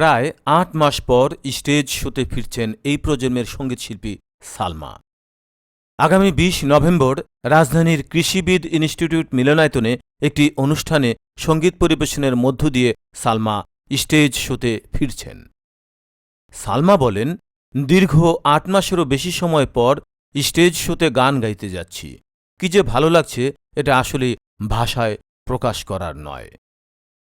প্রায় আট মাস পর স্টেজ শোতে ফিরছেন এই প্রজন্মের সঙ্গীতশিল্পী সালমা। আগামী বিশ নভেম্বর রাজধানীর কৃষিবিদ ইনস্টিটিউট মিলনায়তনে একটি অনুষ্ঠানে সংগীত পরিবেশনের মধ্য দিয়ে সালমা স্টেজ শোতে ফিরছেন। সালমা বলেন, দীর্ঘ আট মাসেরও বেশি সময় পর স্টেজ শোতে গান গাইতে যাচ্ছি। কি যে ভালো লাগছে, এটা আসলে ভাষায় প্রকাশ করার নয়।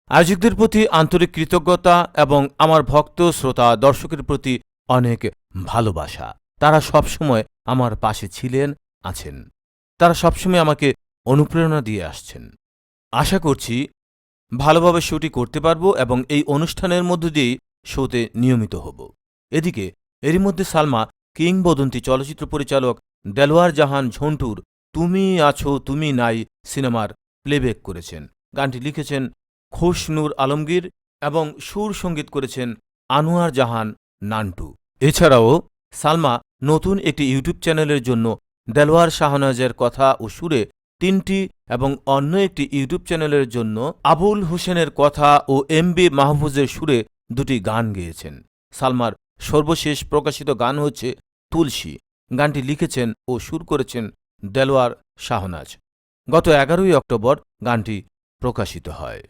আয়োজকদের প্রতি আন্তরিক কৃতজ্ঞতা এবং আমার ভক্ত শ্রোতা দর্শকের প্রতি অনেক ভালোবাসা। তারা সবসময় আমার পাশে ছিলেন, আছেন। তারা সবসময় আমাকে অনুপ্রেরণা দিয়ে আসছেন। আশা করছি ভালোভাবে শোটি করতে পারব এবং এই অনুষ্ঠানের মধ্য দিয়েই শোতে নিয়মিত হব। এদিকে, এরই মধ্যে সালমা কিংবদন্তি চলচ্চিত্র পরিচালক দেলোয়ার জাহান ঝন্টুর তুমি আছো, তুমি নাই সিনেমার প্লেব্যাক করেছেন। গানটি লিখেছেন খোশনুর আলমগীর এবং সুর সংগীত করেছেন আনোয়ার জাহান নান্টু। এছাড়াও সালমা নতুন একটি ইউটিউব চ্যানেলের জন্য দেলোয়ার শাহনাজের কথা ও সুরে তিনটি এবং অন্য একটি ইউটিউব চ্যানেলের জন্য আবুল হোসেনের কথা ও এম বি মাহফুজের সুরে দুটি গান গেয়েছেন। সালমার সর্বশেষ প্রকাশিত গান হচ্ছে তুলসী। গানটি লিখেছেন ও সুর করেছেন দেলোয়ার শাহনাজ। গত এগারোই অক্টোবর গানটি প্রকাশিত হয়।